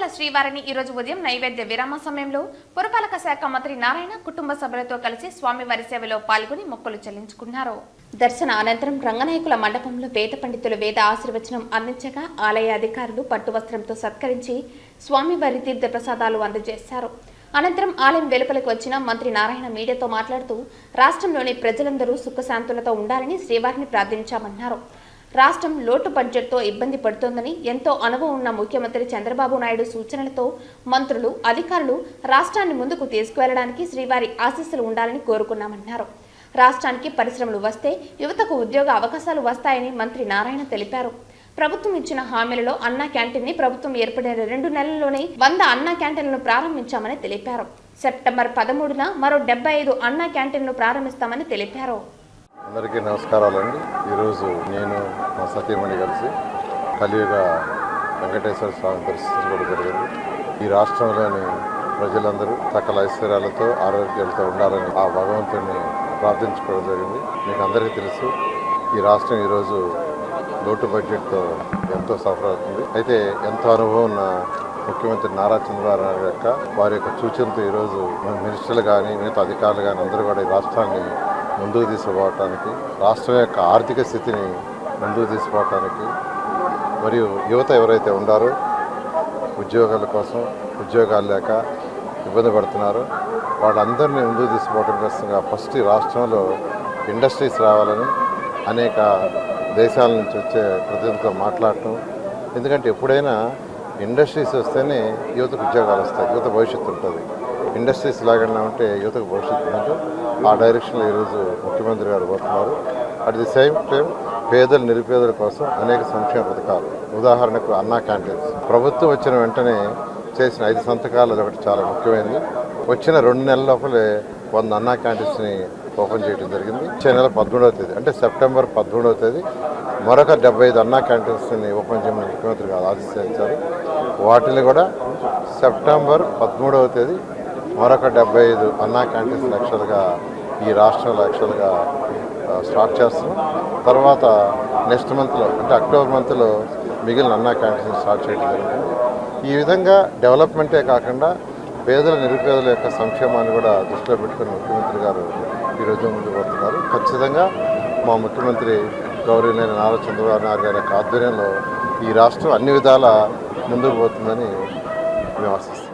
తిరుమల శ్రీవారిని ఈ రోజు ఉదయం నైవేద్య విరామ సమయంలో పురపాలక శాఖ మంత్రి నారాయణ కుటుంబ సభ్యులతో కలిసి స్వామివారి సేవలో పాల్గొని మొక్కలు చెల్లించుకున్నారు. దర్శన అనంతరం రంగనాయకుల మండపంలో వేద పండితులు వేద ఆశీర్వచనం అందించగా ఆలయ అధికారులు పట్టు వస్త్రంతో సత్కరించి స్వామివారి తీర్థ ప్రసాదాలు అందజేశారు. అనంతరం ఆలయం వెలుపలకు వచ్చిన మంత్రి నారాయణ మీడియాతో మాట్లాడుతూ రాష్ట్రంలోని ప్రజలందరూ సుఖశాంతులతో ఉండాలని శ్రీవారిని ప్రార్థించామన్నారు. రాష్ట్రం లోటు బడ్జెట్తో ఇబ్బంది పడుతోందని ఎంతో అనుభవం ఉన్న ముఖ్యమంత్రి చంద్రబాబు నాయుడు సూచనలతో మంత్రులు అధికారులు రాష్ట్రాన్ని ముందుకు తీసుకువెళ్ళడానికి శ్రీవారి ఆశీస్సులు ఉండాలని కోరుకున్నామన్నారు. రాష్ట్రానికి పరిశ్రమలు వస్తే యువతకు ఉద్యోగ అవకాశాలు వస్తాయని మంత్రి నారాయణ తెలిపారు. ప్రభుత్వం ఇచ్చిన హామీలలో అన్నా క్యాంటీన్ని ప్రభుత్వం ఏర్పడిన రెండు నెలల్లోనే వంద అన్నా క్యాంటీన్లను ప్రారంభించామని తెలిపారు. సెప్టెంబర్ పదమూడున మరో డెబ్బై ఐదు అన్నా క్యాంటీన్లు ప్రారంభిస్తామని తెలిపారు. అందరికీ నమస్కారాలండి. ఈరోజు నేను మా సతీమణి కలిసి కలియుగ వెంకటేశ్వర స్వామి దర్శించుకోవడం జరిగింది. ఈ రాష్ట్రంలోని ప్రజలందరూ సకల ఐశ్వర్యాలతో ఆరోగ్యాలతో ఉండాలని ఆ భగవంతుడిని ప్రార్థించుకోవడం జరిగింది. మీకు అందరికీ తెలుసు ఈ రాష్ట్రం ఈరోజు లోటు బడ్జెట్తో ఎంతో సఫర్ అవుతుంది. అయితే ఎంతో అనుభవం ఉన్న ముఖ్యమంత్రి నారా చంద్రబాబు నాయుడు యొక్క వారి యొక్క సూచనతో ఈరోజు మినిస్టర్లు కానీ మిగతా అధికారులు కానీ అందరూ కూడా ఈ రాష్ట్రాన్ని ముందుకు తీసుకుపోవటానికి రాష్ట్రం యొక్క ఆర్థిక స్థితిని ముందుకు తీసుకోవటానికి మరియు యువత ఎవరైతే ఉండారో ఉద్యోగాల కోసం ఉద్యోగాలు లేక ఇబ్బంది పడుతున్నారో వాళ్ళందరినీ ముందుకు తీసుకోవటం కోసంగా ఫస్ట్ రాష్ట్రంలో ఇండస్ట్రీస్ రావాలని అనేక దేశాల నుంచి వచ్చే ప్రజలతో మాట్లాడటం. ఎందుకంటే ఎప్పుడైనా ఇండస్ట్రీస్ వస్తేనే యువతకు ఉద్యోగాలు వస్తాయి యువత భవిష్యత్తు ఉంటుంది. ఇండస్ట్రీస్ లాగానే ఉంటే యువతకు భవిష్యత్తు ఉండదు ఆ డైరెక్షన్లో ఈరోజు ముఖ్యమంత్రి గారు పోతున్నారు అట్ ది సేమ్ టైం పేదలు నిరుపేదల కోసం అనేక సంక్షేమ పథకాలు. ఉదాహరణకు అన్నా క్యాంటీన్స్. ప్రభుత్వం వచ్చిన వెంటనే చేసిన ఐదు సంతకాలు ఒకటి చాలా ముఖ్యమైనది. వచ్చిన రెండు నెలల లోపలే వంద అన్నా క్యాంటీన్స్ని ఓపెన్ చేయడం జరిగింది. వచ్చే నెల పదమూడవ తేదీ అంటే సెప్టెంబర్ పదమూడవ తేదీ మరొక డెబ్బై ఐదు అన్నా క్యాంటీన్స్ని ఓపెన్ చేయమని ముఖ్యమంత్రి గారు ఆదేశించారు. వాటిని కూడా సెప్టెంబర్ పదమూడవ తేదీ మరొక డెబ్బై ఐదు అన్నా క్యాంటీన్స్ లక్షలుగా ఈ రాష్ట్రంలో లక్షలుగా స్టార్ట్ చేస్తాం తర్వాత నెక్స్ట్ మంత్లో అంటే అక్టోబర్ మంత్లో మిగిలిన అన్నా క్యాంటీన్స్ స్టార్ట్ చేయడం జరుగుతుంది ఈ విధంగా డెవలప్మెంటే కాకుండా పేదల నిరుపేదల యొక్క సంక్షేమాన్ని కూడా దృష్టిలో పెట్టుకుని ముఖ్యమంత్రి గారు ఈరోజు ముందుకు వస్తున్నారు. ఖచ్చితంగా మా ముఖ్యమంత్రి గౌరవనీయ నారా చంద్రబాబు నాయుడు గారి యొక్క ఆధ్వర్యంలో ఈ రాష్ట్రం అన్ని విధాల ముందుకు పోతుందని మేము ఆశిస్తాం